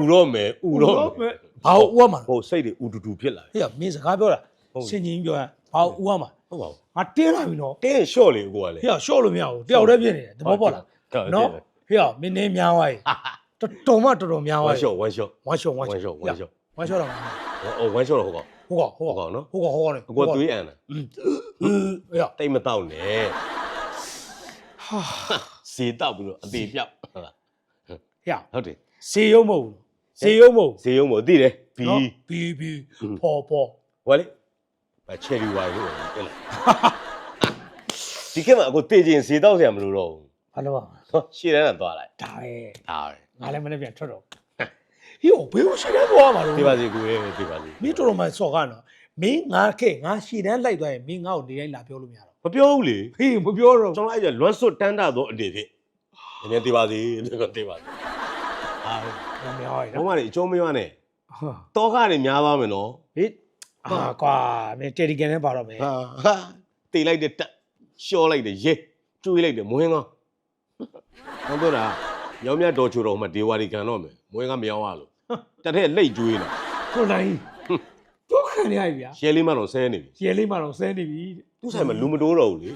ဥတော့မယ်ဥတော့မယ်ဘာလို့ဥရမှာလဲဟိုစိတ်တွေဥတူတူဖြစ်လာဟေ့မင်းစကားပြောတာဟုတ်စင်ကြီးပြောတာ ဘာလို့ဥရမှာဟုတ်ပါဘူးငါတင်းလာပြီနော်တင်းလျှော့လေကိုကလေဟေ့ရှော့လို့မရဘူးတယောက်တည်းပြင်းနေတယ်သဘောပေါက်လားနော်ဟေ့မင်းနေများသွားပြီတော်တော်မှတော်တော်များဝသွားန်ပြီရှော့ဝန်ရှော့ဝမ်းရှော့ဝဝမ်းန်ရှော့ရှော့ဝန်ရှော့ဝမ်းရှော့တော့ဟိုဝန်ရှော့တော့ဟုတ်ကောဟုတ်ကောဟုတ်ကောဟုတ်ကောနော်ဟုတ်ကောဟုတ်ကောလေအကိုသွေးအန်တာอืมဟေ့တိတ်မတော့နဲ့ဟာဇေတောက်ပြီးတော့အသေးပြောက်ဟုတ်လားဟေ့ဟုတ်တယ်ဇေယုံမဟုတ်ဘူးဇေယုံမဟုတ်ဇေယုံမို့သိတယ်ဘီနော်ဘီဘီပေါ်ပေါ်ဟောလေ ဗချယ်ရီဝိုင်လို့တက်လာဒီခေတ်မှာအကိုတေးချင်းဇေတောက်ဆရာမလို့တော့ဘူးဘာလို့ပါနော်ရှေ့တန်းကသွားလိုက်ဒါပဲဒါပဲငါလည်းမနေ့ပြန်ထွက်တော့ဟေ့ဘေးကိုရှိတယ်ပေါ်မှာလို့ဒီပါစီကိုရေဒီပါစီမင်းတော်တော်မှစော်ကားနော်မင်းငါခဲ့ငါရှည်တန်းလိုက်သွားရင်မင်းငါ့ကိုနေတိုင်းလာပြောလို့မရတော့မပြောဘူးလေဟေးမပြောတော့ကျွန်တော်အဲ့ကျလွမ်းစွတ်တန်းတာတော့အနေဖြင့်နည်းနည်းသေးပါစေဒီကသေးပါစေအာဘူးမပြောရဘုံနော်မလေးအကျုံးမရွားနဲ့ဟာတောကားတွေများသွားမယ်နော် ဟေးအာကွာမင်းတယ်လီဂန်နဲ့ပါတော့မယ်ဟာဟာတေးလိုက်တဲ့တက်ရှော့လိုက်တဲ့ရဲကျွေးလိုက်တဲ့မွေးငေါဟုတ်တော့လားရောင်မြတ်တော်ချိုတော်မှဒေဝါရီခံတော့မယ်မွေးငါမရောင်းရလို့တက်တဲ့လိတ်ကျွေးလာကိုနိုင်တော့ခံရပြီဗျာရဲလေးမတော့ဆဲနေပြီရဲလေးမှတော့ဆဲနေပြီသူ့ဆိုင်မှာလူမတိုးတော့ဘူးလေ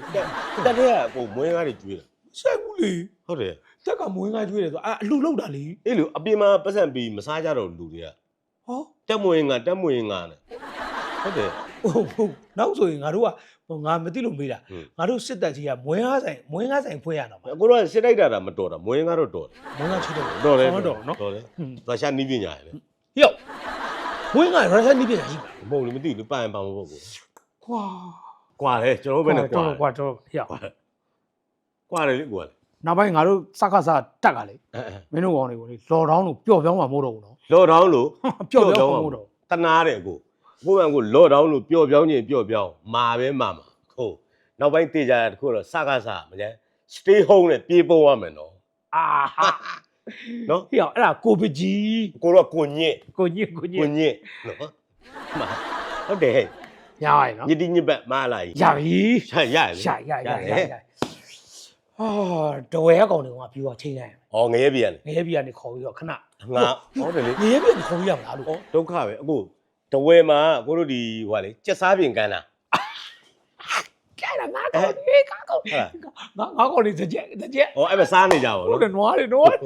တက်တဲ့ကကိုမွေးငါတွေကျွေးလာဆိုင်ဘူးလေဟုတ်တယ်တက်ကမွေးငါကျွေးတယ်ဆိုအာအလူလောက်တာလေအေးလူအပြင်မှာပတ်စံပြီးမစားကြတော့လူတွေကဟောတက်မွေးငါတက်မွေးငါနဲ့ ဟုတ်တယ် ဟုတ်ဟုတ်နောက်ဆိုရင်ငါတို့ကဟိုငါမသိလို့မေးတာဟွန်း ငါတို့စစ်တပ်ကြီးကမွေးငါးဆိုင်မွေးငါးဆိုင်ဖွင့်ရတော့မှာကိုတော့စစ်တိုက်တာတာမတော်တာမွေးကားတော့တော်တယ်မွေးငါးချစ်တယ်တော်တယ်တော်နော်တော်တယ်ဟွန်းရုရှားနီးပညာရယ်လေဟေ့မွေးငါးရုရှားနေပြန်ရှိပါမဟုတ်ဘူးမသိဘူးပိုင်ပါမဟုတ်ဘူးကွာကွာတယ်ကျွန်တော်တို့ဘယ်နဲ့ကွာကွာတော့ဟေ့ကွာတယ်လေကွာတယ်နောက်ပိုင်းငါတို့စကားစားတက်ကလေအဲအဲမင်းတို့ကောင်တွေကိုလေလော်ဒေါင်းလို့ပျော့ပြောင်းမှာမဟုတ်တော့ဘူးနော်လော့ဒေါင်းလို့ ပျော့ပြောင်းမှာမဟုတ်တော့တနာတယ်ကို ကိုကကိုလော့ဒေါင်းလို့ပျော့ပြောင်းခြင်းပျော့ပြောင်းမာပဲမာမှာဟုတ်နောက်ပိုင်းတေးကြတာတခုတော့စကားစားမလဲ stay home နဲ့ပြေးပုံရမယ်နော်အာဟာနော်ဟေ့အဲ့ဒါကိုပကြီးကိုတော့ကိုညစ်ကိုညစ်ကိုညစ်ကိုညစ်နော်မာဟုတ်တယ်ဟဲ့ရပါရဲ့နော်ညစ်တိညစ်ပတ်မာလာကြီးရပြီရရရရရရရရအာတဝဲကောင်တွေကပြူတော့ချိန်လိုက်ဩငရဲပြန်လေငရဲပြည်ကနေခေါ်ပြီးတော့ခဏငါဟုတ်တယ်လေငရဲပြည်ကနေခေါ်ပြီးရမလားလို့ဒုက္ခပဲအခု တဝဲမှာကိုတို့ဒီဟိုကလေစက်စားပြင်ကန်းတာကဲငါကောင်ဒီကားကောင်ဟုတ်လားငါငါကောင်ဒီတစ်ချက်တစ်ချက်ဩအဲ့မစားနေကြပါဟုတ်ဘောတယ်နွားတယ်နွားတယ်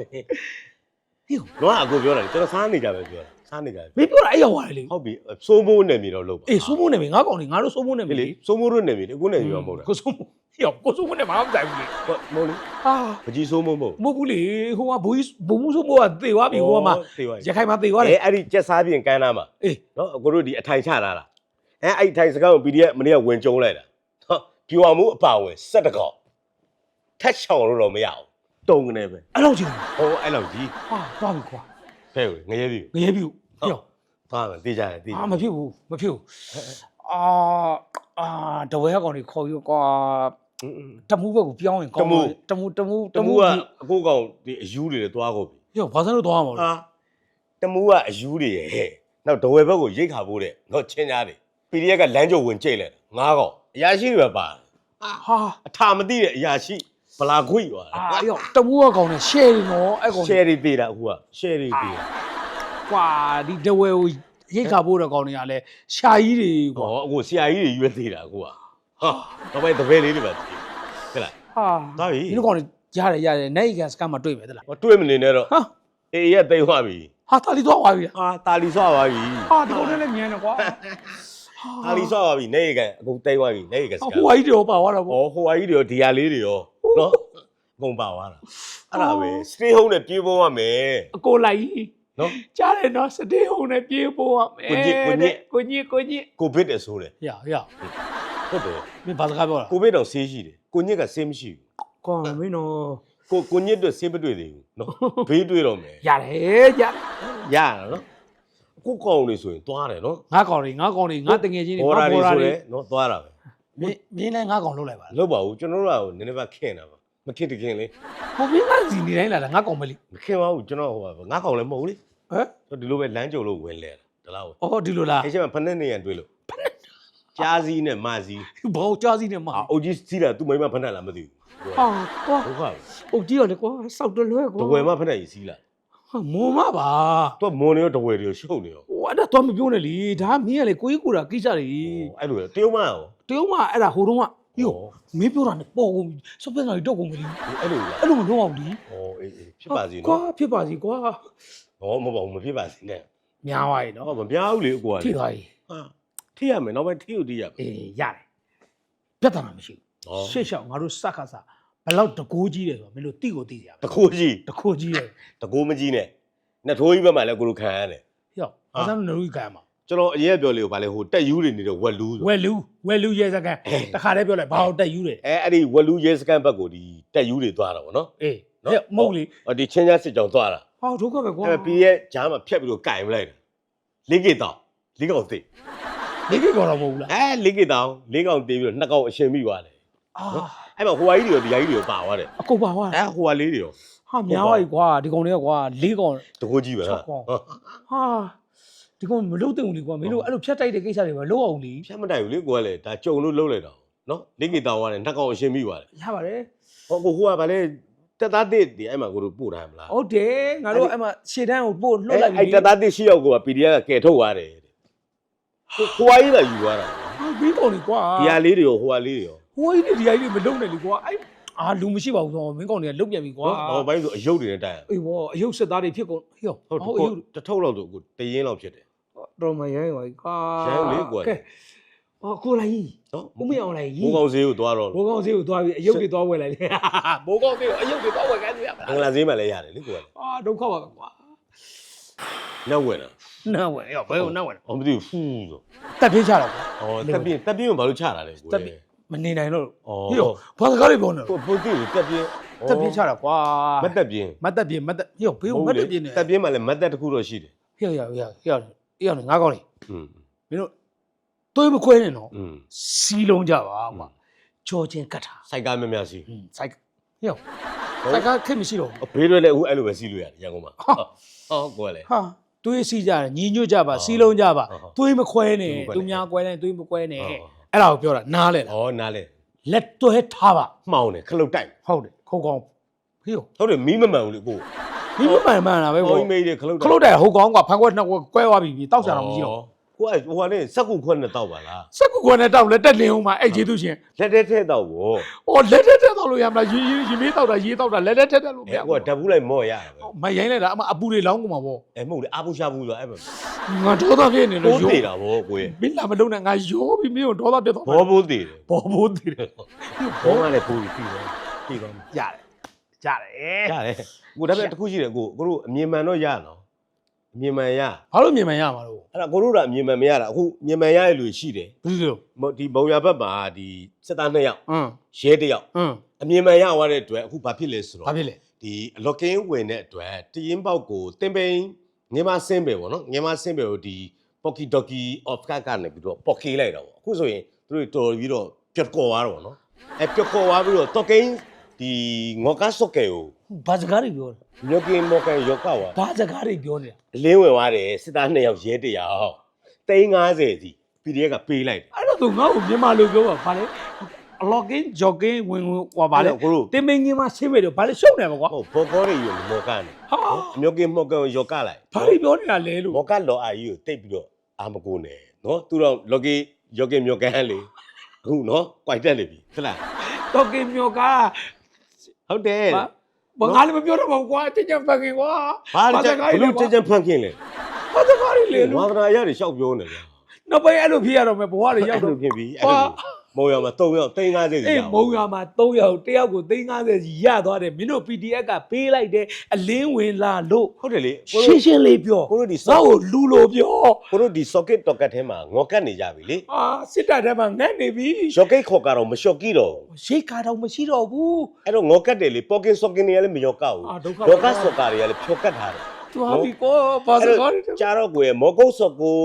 တော့အကိုပြောတာလေကျွန်တော်စားနေကြပဲပြောတာစားနေကြတယ်မင်းပြောတာအဲ့ရောက်သွားတယ်လေဟုတ်ပြီစိုးမိုးနေပြီတော့လို့ပါအေးစိုးမိုးနေပြီငါကောင်ဒီငါတို့စိုးမိုးနေပြီပြီလေစိုးမိုးတို့နေပြီလေအခုနေပြီမဟုတ်လားကိုစိုးမိုး ဟေ့ကိုစိုးမိုးနေမှာမတိုင်ဘူးလေဟုတ်မဟုတ်လေအာပကြီးစိုးမိုးမဟုတ်မဟုတ်ဘူးလေဟိုကဘိုးကြီးဘုံမှုစိုးမိုးကသေသွားပြီဟိုကမှသေးပါပြီရခိုင်မှာသေသွားတယ်အဲအဲ့ဒီစက်စားပြင်ကန်းသားမှာအေးနော်အကိုတို့ဒီအထိုင်ချလာတာအဲအဲ့ဒီထိုင်စကားကို PDF မနေ့ကဝင်ကျုံလိုက်တာဟောပြူအောင်မှုအပါဝင်စက်တကောက်ထက်ချောင်လို့တော့မရအောင်တုံကနေပဲအဲ့လောက်ကြီးဟောအဲ့လောက်ကြီးဟာသွားပြီကွာဖဲ့ငရဲပြီငရဲပြီဟေ့သွားမယ်တေးကြတယ်တေးအာမဖြစ်ဘူးမဖြစ်ဘူးအာအာတဝဲကောင်တွေခေါ်ပြီးကွာ တမှုဘက်ကိုပြောင်းရင်ကောင်းပါတမှုတမှုတမှုကအကိုကောင်ဒီအယူတွေလည်းသွားကုန်ပြီဟေ့ဘာစမ်းလို့သွားမှာလဲဟာတမှုကအယူတွေရဲ့ဟဲ့နောက်ဒဝဲဘက်ကိုရိတ်ခါဖို့တဲ့တော့ချင်းကြားတယ် PDF ကလမ်းကြုံဝင်ကြိတ်လိုက်တာငါးကောင်အရာရှိတွေပဲပါဟာအထာမသိတဲ့အရာရှိဗလာခွိသွားအာရောတမှုကကောင်နဲ့ share နေနော်အဲ့ကောင်ရှယ်တွေပေးတာအခုကရှယ်တွေပေးတာကွာဒီတဝဲကိုရိတ်ခါဖို့တဲ့ကောင်တွေကလည်းရှာကြီးတွေကွာဟောအခုဆရာကြီးတွေရွေးသေးတာအခုက ဟာတော့ပဲတပည့်လေးတွေပဲသိဟဲ့လား ဟာသွားပြီ ဒီလိုကောင်တွေရတယ်ရတယ်နိုင်ကန်စကမှာတွေ့မယ်သလားဟောတွေ့မနေနဲ့တော့ဟာအေးရက်သိမ်းသွားပြီဟာတာလီသွားသွားပြီဟာတာလီဆွာသွားပြီဟာဒီကောင်နဲ့လည်းမြန်တယ်ကွာတာလီဆွာသွားပြီနေကန်အခုသိမ်းသွားပြီနေကန်စဟိုကားဟိုအကြီးတွေပါသွားတာပေါ့ဟောဟိုအကြီးတွေရောဒီယာလေးတွေရောနော်အကုန်ပါသွားတာအဲ့ဒါပဲ stay home နဲ့ပြေးဖို့ရမယ်အကိုလိုက်ကြီးနော် ကြားတယ်နော်စတေးဟုံနဲ့ပြေးဖို့ရမယ်ကိုညစ်ကိုညစ် ကိုညစ်ကိုညစ် ကိုဗစ်တယ်ဆိုတယ်ရရ ဟုတ်တယ်မင်းဘာစကားပြောတာကိုဗစ်တော့ဆေးရှိတယ်ကိုညစ်ကဆေးမရှိဘူးကွာမင်းတော့ကိုကိုညစ်တော့ဆေးမတွေ့သေးဘူးနော်ဘေးတွေ့တော့မယ်ရတယ်ရရရနော်ကိုကောင်နေဆိုရင်သွားတယ်နော်ငါကောင်တွေငါကောင်တွေငါတငယ်ချင်းတွေဘော်ငါရာတွေဘော်ရာဆိုတွေရဲနော်သွားတာပဲမင်းမင်းလည်းငါကောင်လုပ်လိုက်ပါလားလောက်ပါဘူးကျွန်တော်တို့ကနည်းနည်းပါခင်တာပါမခင်တခင်လေဟိုမင်းကစီနေတိုင်းလာတာငါကောင်မလေးမခင်ပါဘူးကျွန်တော်ဟိုပါငါကောင်လည်းမဟုတ်ဘူးလေဟမ်ကျွန်တော်ဒီလိုပဲလမ်းကြုံလို့ဝင်လဲတာဒါလားအော်ဒီလိုလားအဲ့ချက်မှာဖက်နဲ့နေရန်တွေ့လို့ ကြားစည်းနဲ့မစည်းဘောကြားစီနေမှာအာအုတ်ကြီးစီးတာသူ့မိမဖက်နဲ့လားမသိဘူးဟာကွာဒုက္ခပဲအုတ်ကြီးရတယ်ကွာစောက်တလွဲကွာတဝယ်မဖက်နဲ့ကြီးစီးလာဟာမုံမပါသူကမွန်နေရောတဝယ်တွေရောရှုပ်နေရောဟိုအဲ့ဒါတော့မပြောနဲ့လေဒါမင်းကလေကိုကြီးကိုတာကိစ္စတွေအဲ့လိုလေတရုတ်မရောတရုံးမအဲ့ဒါဟိုတုန်းကဟိုဩမင်းပြောတာနဲ့ပေါ်ကုန်ပြီစပက်နာကြီးတော့ကုန်ပြီအဲ့လိုလားအဲ့လိုမလုပ်အောင်လीဩအေးအေးဖြစ်ပါစေကွာနော်ဖြစ်ပါစီကွာဩမဟုတ်ပါဘူးမဖြစ်ပါစေနဲ့များသွားပြီနော်ဟောမများဘူးလေအကွာထိသွားပြီဟာ ထိရမယ်နောက်ပိုင်းထိကိုထိရမယ်အေးရတယ်ပြဿနာမရှိဩဘူးရှေ့ရှောက်ငါတို့စက်ခါစားဘယ်လောက်တကိုးကြီးတယ်ဆိုတော့မင်းတို့တိကိုတိကြရမယ်တခိုးကြီးတကိုးကြီးတယ်တကိုးမကြီးနဲ့နှစ်ထိုးကြီးဘက်မှာလည်းကိုလိုခံရတယ်ဟေ့ဘာသာနရူကံမှာကျွန်တော်အရင်ကပြောလေကိုဗာလေဟိုတက်ယူတွေနေတဲ့ဝက်လူးဆိုဝဲလူဝဲလူရဲစကန်တခါတည်းပြောလိုက်ဘာလို့တက်ယူတယ်အဲအဲ့ဒီဝက်လူးရဲစကန်ဘက်ကိုဒီတက်ယူတွေသွားတာဗောနော်အေးနော်ဟဲ့မဟုတ်လေဟောဒီချင်းချာစစ်ကြောင်သွားတာဟာဒုက္ခပဲကွာအဲ့ပြီးရဲ့ဂျားမှာဖြတ်ပြီးတော့ကင်မလိုက်တာလေးကေတောင်လေးကောင်သိ နေကိကောတော့မဟုတ်ဘူးလားအဲလေးကေတောင်လေးကောင်တေးပြီးတော့နှစ်ကောင်အရှင်မိသွားတယ်အာအဲ့မှာဟိုဟာကြီးတွေရောဒီဟာကြီးတွေရောပါသွားတယ်အကုန်ပါသွားအဲဟိုဟာလေးတွေရောဟာများသွားပြီကွာဒီကောင်တွေကကွာလေးကောင်တကိုးကြီးပဲ၆ကောင်ဟာဒီကောင်မလုပ်တဲ့ဦးလीကွာမင်းတို့အဲ့လိုဖြတ်တိုက်တဲ့ကိစ္စတွေပဲလုပ်အောင်လीဖြတ်မတိုင်ဘူးလေကိုကလည်းဒါကြုံလို့လှုပ်လိုက်တာနော်လေးကေတောင်ကလည်းနှစ်ကောင်အရှင်မိသွားတယ်ရပါတယ်ဟောကိုဟိုကဗာလေတက်သားတစ်ဒီအဲ့မှာကိုတို့ပို့ထားမလားဟုတ်တယ်ငါတို့အဲ့မှာရှေ့တန်းကိုပို့လွတ်လိုက်ပြီ အဲ့တက်သားတစ်ရှိရောက်ကိုက PDF ကကယ်ထုတ်သွားတယ် တဲ့ဟိုဟိုဟာကြီးကယူသွားတာဟာဘီကောင်တွေကွာဒီဟာလေးတွေရောဟိုဟာလေးတွေရောဟိုကြီးဒီဟာကြီးတွေမလုံနဲ့လीကွာအဲ့အာလူမရှိပါဘူးဆိုတော့မင်းကောင်တွေကလုတ်ပြန်ပြီကွာနော်နောက်ပိုင်းဆိုအယုတ်တွေနဲ့တိုင်အေးဘောအယုတ်စစ်သားတွေဖြစ်ကုန်ဟေ့ဟုတ်ဟုတ်တအယုခုတ်တစ်ထုပ်လောက်ဆိုအခုတရင်လောက်ဖြစ်တယ်တော့မရိုင်းပါဘူးကွာရိုင်းလေကွာကဲဟဟောကိုလိုက်ကြီးနော်ဦးမင်းအောင်လိုက်ကြီးဘိုးကောင်ဈေးကိုသွားတော့ဘိုးကောင်းစေးကိုသွားပြီးအယုတ်တွေသွားဝယ်လိုက်တယ်ဘိုးကောင်းစေးကိုအယုတ်တွေသွားဝယ်ခိုင်းလို့ရမအင်္ဂလားလာဈေးမှာလည်းရတယ်လေကိုကအာဒုက္ခပါပဲကွာနောက်ဝင်တာ နားဝယ်ရောဘယ်ကိုနားဝယ် အော်မသိဘူးဖူးဆို တက်ပြေးချတော့ကွာ အော်တက်ပြင်းတက်ပြင်းကိုဘာလို့ချတာလဲကို တက်ပြေးမနေနိုင်တော့ အော် ဟေ့ရောဘာစကားတွေပြောနေလဲ ကိုပိုသိတယ်တက်ပြင်း တက်ပြေးချတာကွာ မတ်တက်ပြင်း မတ်တက်ပြေးမတ်တက်ဟေ့ရောဘေးကိုမတ်တက်ပြေးနေ တက်ပြင်းမှာလည်းမတ်တက်တစ်ခုတော့ရှိတယ် ဟေ့ရောဟေ့ရောဟေ့ရောဟေ့ရောငါးကောင်းလေ อืม မင်းတို့သွေးမခွဲနဲ့နော် อืม စီးလုံးကြပါကွာကြောချင်းကတ်တာ စိုက်ကားများများစီ စိုက်ဟေ့ရောစိုက်ကခက်မရှိတော့ဘူး ဘေးတွေလည်းအခုအဲ့လိုပဲစီးလို့ရတယ်ရန်ကုန်မှာဟောကိုကလည်း ဟာ သွေးစီးကြတယ်ညီညွတ်ကြပါစီးလုံးကြပါဟုတ်ဟုတ်သွေးမခွဲနဲ့သွေးမခွဲနဲ့သူများကွဲတိုင်းသွေးမခွဲနဲ့ဟုတ်အဲ့ဒါကိုပြောတာနားလဲလားဩနားလေလက်တွဲထားပါမှောင်တယ်ခလုတ်တိုက်ဟုတ်တယ်ခုတ်ကောင်းဟေးရောဟုတ်တယ်မီးမမှန်ဘူးလေကိုဒီမမှန်မှန်တာပဲဟောကိုအီမေးတွေခလုတ်ခလုတ်တယ်ဟုတ်ကောင်းကွာဖန်ခွက်နှစ်ခွက်ကွဲသွားပြီပြီတောက်ချတာမရှိတော့ ကိုကဟိုကလည်းစက်ကူခွက်နဲ့တောက်ပါလားစက်ကူခွက်နဲ့တောက်လက်တက်လင်းအောင်မှာအဲ့ကျေးသူရှင်လက်ထဲထဲတောက်ဗော။အော်လက်တက်တက်တောက်လို့ရမလားရေရေရေမေးတောက်တာရေတောက်တာလက်တက်တက်တက်လို့မရကိုကဓာတ်ဘူးလိုက်မော့ရတယ်ပဲမရိုင်းလိုက်တာအမအပူတွေလောင်းကုန်မှာပေါ့အဲမဟုတ်လေအာပူရှာဘူးဆိုအဲ့မှာ။ငါဒေါသဖြစ်နေလို့ပိုးရောသေးတာဗောကိုရဲ့မင်းလာမလုံးနဲ့ငါရောပြီးမင်းကိုဒေါသပြတ်သွားဘောပိုးသေးတယ်ဘောဘိုးတည်တယ်ဘောကလည်းပိုးပြီးပြီးတော့ပြီးတော့။ရတယ်။ရတယ်ရတယ်ကိုဒါပေမဲ့တစ်ခုရှိတယ်ကိုကိုတို့အမြင်မှန်တော့ရနော်အ မြင်မှန်ရ။ဘာလို့မြင်မှန်ရမှာလို့အဲ့ဒါကိုတို့ကအမြင်မှန်မရတာအခုမြင်မှန်ရရဲ့လူရှိတယ်ဘယ်လိုမဟုတ်ဒီဘုံရဘက်မှာဒီစစ်သားနှစ်ယောက်။အင်းရဲတစ်ယောက်အင်းအမြင်မှန်ရသွားတဲ့အတွက်အခုဘာဖြစ်လဲဆိုတော့ဘာဖြစ်လဲဒီလော့ကင်းဝင်တဲ့အတွက်တရင်ပေါက်ကိုတင်ပိန်ငင်းမဆင်းပဲပေါ့နော်ငင်းမဆင်းပဲကိုဒီပေါ့ကီဒေါကီအော့ဖ်ကကနေပြီးတော့ပေါ့ကေးလိုက်တော့ပေါ့အခုဆိုရင်သူတို့တော်ပြီးတော့ပြတ်ကော်သွားတော့နော်အဲပြတ်ကော်သွားပြီးတော့တော့ကင်း ဒီငေါ်ကားစော့ကဲကို။ဘာစကားတွေပြောလဲညော့ကင်းမော်ကန်ယောက်ကွာ။ဘာစကားတွေပြောနေတာအလင်းဝင်သွားတယ်စစ်သားနှစ်ယောက်ရဲတစ်ယောက်350စီ PDF ကပေးလိုက်တယ်။အဲ့တော့သူငါ့ကိုမြန်မာလိုပြောပါဘာလဲ။ login jogging ဝင်ဝင်ဟောပါလေကိုတို့။တင်မင်းကြီးမှဆင်းမယ်တော့ဘာလဲရှုပ်နေမှာကွာဟုတ်ဘောကောတွေယူမော်ကန်တယ်။ဟာအမျိုးကင်းမော်ကန်ကိုယောက်ကလိုက်ဘာတွေပြောနေတာလဲလို့မော်ကန်လော်အာကြီးကိုတိတ်ပြီးတော့အာမကိုနဲ့နော်သူတော့လော်ကီယောက်ကင်းမျိုးကန်လေအခုနော်ကြွိုက်တက်နေပြီဟုတ်လား တော့ကင်မြော်က ဟုတ်တယ်ဘာဘာငါလည်းမပြောတော့ပါဘူးကွာတင်ကြဖန်ခင်ကွာဘာလဲဘလူးချင်ချင်ဖန်ခင်းလေဘာစကားတွေလဲဝါလို့သနာရတွေရှောက်ပြောနေတယ်နောက်ပိုင်းအဲ့လိုဖြစ်ရတော့မယ်ဘဝတွေရောက်အဲ့တော့လိုဖြစ်ပြီအဲ့လို မုံရမှာ3ယောက်350စီအေးရမုံရမှာ3ယောက်တယောက်ကို350ကြီးရသွားတယ်မင်းတို့ PDF ကပေးလိုက်တဲ့အလင်းဝင်လာလို့ဟုတ်တယ်လေကိုရှတို့ င်းရှင်းလေးပြောကိုတို့ဒီ ငါ့ကိုလူလိုပြောကိုတို့ဒီ socket docket ထဲမှာငေါ်ကတ်နေကြပြီလေအာစစ်တပ်ထဲမှာငတ်နေပြီယောက်ကိတ်ခေါ်ကတော့မလျှော့ကြည့်တော့ရှိတ်ကာတော့မရှိတော့ဘူး အဲ့တော့ငေါ်ကတ်တယ်လေ pocket socket တွေကလည်းမယောက်ကဘူးအာဒုက္ခယောက်ကဆော့ကာတွေကလည်းဖြောကတ်ထားတယ် သွားပြီကောဘာစကားတွေလဲကြားတော့ကိုယ်မော်ကုတ်ဆော့ကို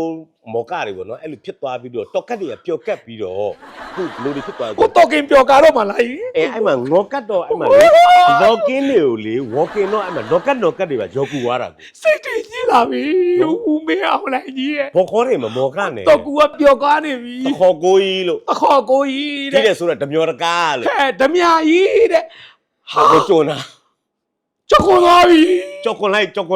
မော်ကာတွေပေါ့နော်အဲ့လိုဖြစ်သွားပြီးတော့တော့ကတ်တွေကပျော်ကတ်ပြီးတော့ခုဘလူတွေဖြစ်သွားကိုတော့ကင်ပြောကာတော့မလားကြီးအဲအဲ့မှာငေါ်ကတ်တော့အဲ့မှာလေလော်ကင်းတွေကိုလေ walking တော့အဲ့မှာလော်ကတ်လော်ကတ်တွေပါကြောက်ကူသွားတာကိုစိတ်တွေကြီးလာပြီဦးမင်းအောင်လိုက်ကြီးရဲ့ဘောခေါ်တွေမမော်ကနဲ့တော့ကူကပျော်ကားနေပြီတခေါ်ကိုကြီးလို့အခေါ်ကိုကြီးဒီတဲ့တဲ့ဆိုတော့ဓမျောတကားလို့ဟဲ့ဓမြကြီးတဲ့ဟာကိုကြုံတာ ချက်ခွန်သွားပြီကြောက်ကွန်လိုက်ကြောက်ကွ